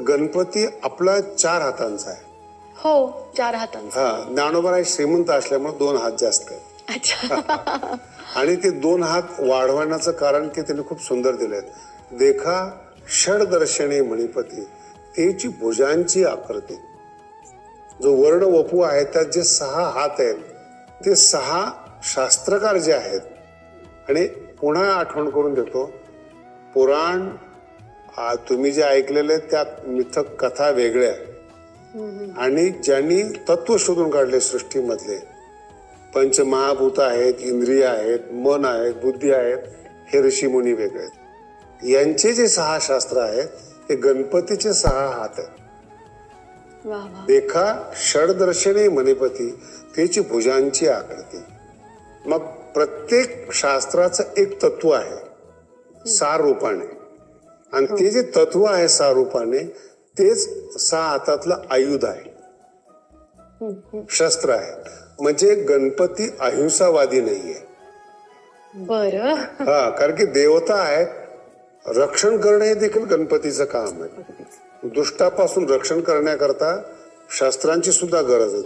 गणपती आपला चार हातांचा आहे. हो चार हातांचा. हा ज्ञानोबा श्रीमंत असल्यामुळे दोन हात जास्त आहेत. अच्छा. आणि ते दोन हात वाढवण्याचं कारण की त्यांनी खूप सुंदर दिलेत देखा षडदर्शनी मणिपती तेची भुजांची आकृती. जो वर्ण वपू आहे त्यात जे सहा हात आहेत ते सहा शास्त्रकार जे आहेत आणि पुन्हा आठवण करून देतो पुराण तुम्ही जे ऐकलेले त्यात मिथक कथा वेगळ्या. आणि ज्यांनी तत्व शोधून काढले सृष्टीमधले. पंचमहाभूत आहेत इंद्रिय आहेत मन आहेत बुद्धी आहेत हे ऋषीमुनी वेगळे आहेत. यांचे जे सहा शास्त्र आहेत ते गणपतीचे सहा हात आहेत. देखा षडदर्शने मणिपती त्याची भुजांची आकृती. मग प्रत्येक शास्त्राचं एक तत्व आहे. सार रूपाने आणि ते जे तत्व आहे सार रूपाने तेच सहा हातातलं आयुध आहे. शस्त्र आहे. म्हणजे गणपती अहिंसावादी नाहीये. बर. हा कारण की देवता आहे. रक्षण करणे हे देखील गणपतीचं काम आहे. दुष्टापासून रक्षण करण्याकरता शास्त्रांची सुद्धा गरज आहे.